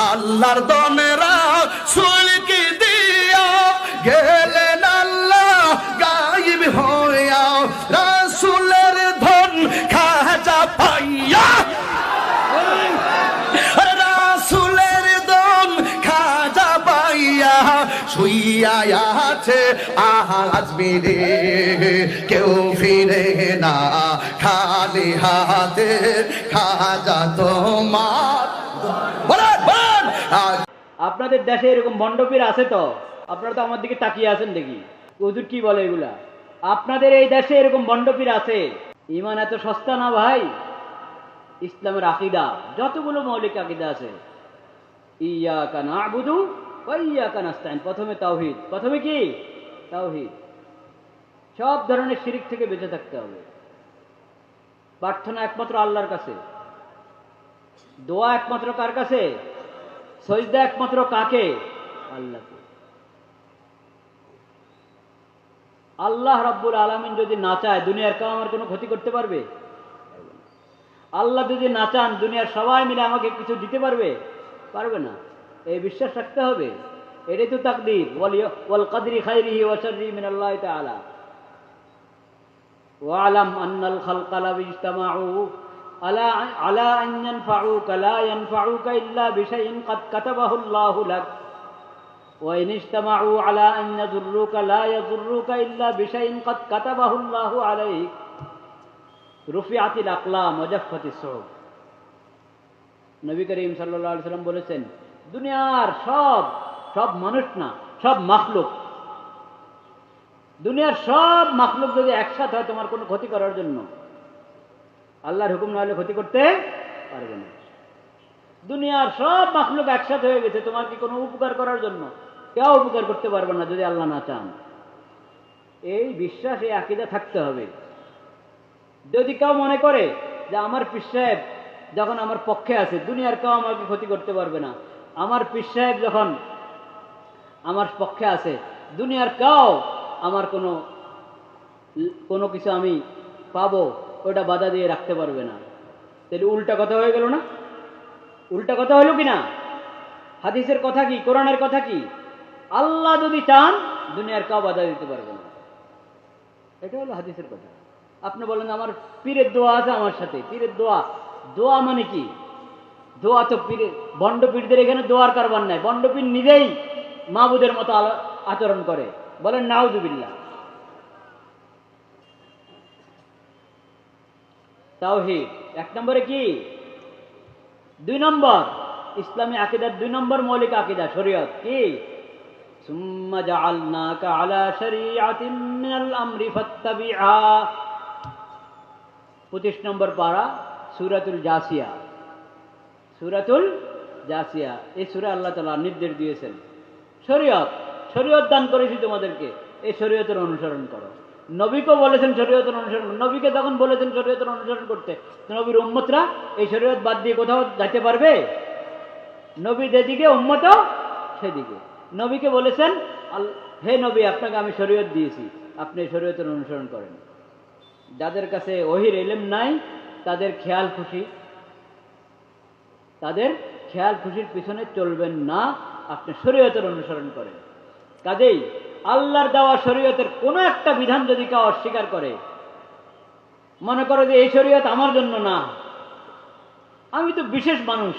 আল্লাহর দনেরা সুলকি দিয়া গেলেন আল্লাহ গাইব হইয়া রাসুলের ধন খাজা পাইয়া। আছে আজ মেরে কেউ ফিরে না, খালি হাতে খাজা তোমার আপনাদের দেশে এরকম মণ্ডপীর আছে তো? আপনারা তো আমার দিকে তাকিয়ে আছেন দেখি। হুজুর কি বলে এগুলা? আপনাদের এই দেশে এরকম মণ্ডপীর আছে? ইমান এত সস্তা না ভাই? ইসলামের আকিদা, যতগুলো মৌলিক আকিদা আছে। ইয়া কানা আবুদু ইয়া কানাস্তাইন প্রথমে তাওহিদ। প্রথমে কি? তাওহিদ। সব ধরনের শিরিক থেকে বেঁচে থাকতে হবে। প্রার্থনা একমাত্র আল্লাহর কাছে। দোয়া একমাত্র কার কাছে? সজদা একমাত্র কাকে? আল্লাহ আল্লাহ রাব্বুল আলমিন যদি না চায়, দুনিয়ার কেউ আমার কোনো ক্ষতি করতে পারবে? আল্লাহ যদি না চান, দুনিয়ার সবাই মিলে আমাকে কিছু দিতে পারবে? পারবে না। এই বিশ্বাস রাখতে হবে। এটাই তো তাকদির। ওয়াল কাদরি খাইরিহি ওয়াসারি মিন আল্লাহ তাআলা। ওয়ালাম আন্নাল খালকালা ইজতামাউ اجتمعوا على على أن ينفعوك لا ينفعوك إلا بشيء قد كتبه الله لك وإن اجتمعوا على أن يضروك لا يضروك إلا بشيء قد كتبه الله عليك رفعت الأقلام وجفت الصحف নবী করিম সাল্লাল্লাহু আলাইহি সাল্লাম বলেছেন দুনিয়ার সব সব মানুষ না সব মাখলুক দুনিয়ার সব মাখলুক যদি একসাথে হয় তোমার কোনো ক্ষতি করার জন্য আল্লাহর হুকুম না হলে ক্ষতি করতে পারবে না। দুনিয়ার সব মাখলুক একসাথে হয়ে গেছে, তোমার কি কোনো উপকার করার জন্য? কেউ উপকার করতে পারবে না যদি আল্লাহ না চান। এই বিশ্বাস, এই আকিদা থাকতে হবে। যদি কেউ মনে করে যে আমার পীর সাহেব যখন আমার পক্ষে আছে, দুনিয়ার কেউ আমাকে ক্ষতি করতে পারবে না। আমার পীর সাহেব যখন আমার পক্ষে আছে, দুনিয়ার কেউ আমার কোনো কোনো কিছু আমি পাবো ওটা বাধা দিয়ে রাখতে পারবে না। তাহলে উল্টা কথা হয়ে গেল না? উল্টা কথা হলো কি না হাদিসের কথা কি? কোরআনের কথা কি? আল্লাহ যদি চান, দুনিয়ার কেউ বাধা দিতে পারবে না। এটা হলো হাদিসের কথা। আপনি বলেন, আমার পীরের দোয়া আছে আমার সাথে। পীরের দোয়া দোয়া মানে কি? দোয়া তো পীরে বন্ড পীরদের এখানে দোয়ার কারবার নাই। বন্ড পীর নিজেই মাহবুদের মতো আচরণ করে। বলেন নাউজুবিল্লাহ তাওহিদ এক নম্বরে কি দুই নম্বর ইসলামী আকিদার দুই নম্বর মৌলিক আকিদা শরীয়ত কি ثم جعلناك على شريعة من الأمر فاتبعها পঁচিশ নম্বর পারা সুরাতুল জাসিয়া সুরাতুল জাসিয়া এই সুরা আল্লাহ তালা নির্দেশ দিয়েছেন শরীয়ত শরীয়ত দান করেছি তোমাদেরকে এই শরীয়তের অনুসরণ করো নবীকে বলেছেন শরীয়তের অনুসরণ। নবীকে তখন বলেছেন শরীয়তের অনুসরণ করতে নবীর উম্মতরা এই শরীয়ত বাদ দিয়ে কোথাও যাইতে পারবে? নবী যেদিকে উম্মত সেদিকে। নবীকে বলেছেন হে নবী, আপনাকে আমি শরীয়ত দিয়েছি। আপনি শরীয়তের অনুসরণ করেন। যাদের কাছে ওহির এলেম নাই, তাদের খেয়াল খুশি। তাদের খেয়াল খুশির পিছনে চলবেন না। আপনি শরীয়তের অনুসরণ করেন। কাজেই আল্লাহর দেওয়া শরীয়তের কোনো একটা বিধান যদি কেউ অস্বীকার করে, মনে করো যে এই শরীয়ত আমার জন্য না, আমি তো বিশেষ মানুষ,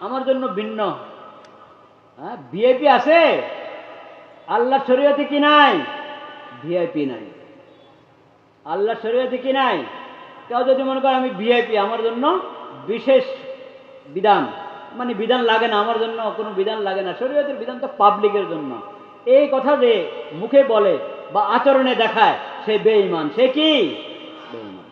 আমার জন্য ভিন্ন। হ্যাঁ ভিআইপি আছে? আল্লাহর শরীয়তে কি নাই? ভিআইপি নাই। আল্লাহর শরীয়তে কি নাই? কেউ যদি মনে করে আমি ভিআইপি, আমার জন্য বিশেষ বিধান মানে বিধান লাগে না, আমার জন্য কোনো বিধান লাগে না, শরীয়তের বিধান তো পাবলিকের জন্য। এই কথা যে মুখে বলে বা আচরণে দেখায় সে বেঈমান। সে কি? বেঈমান।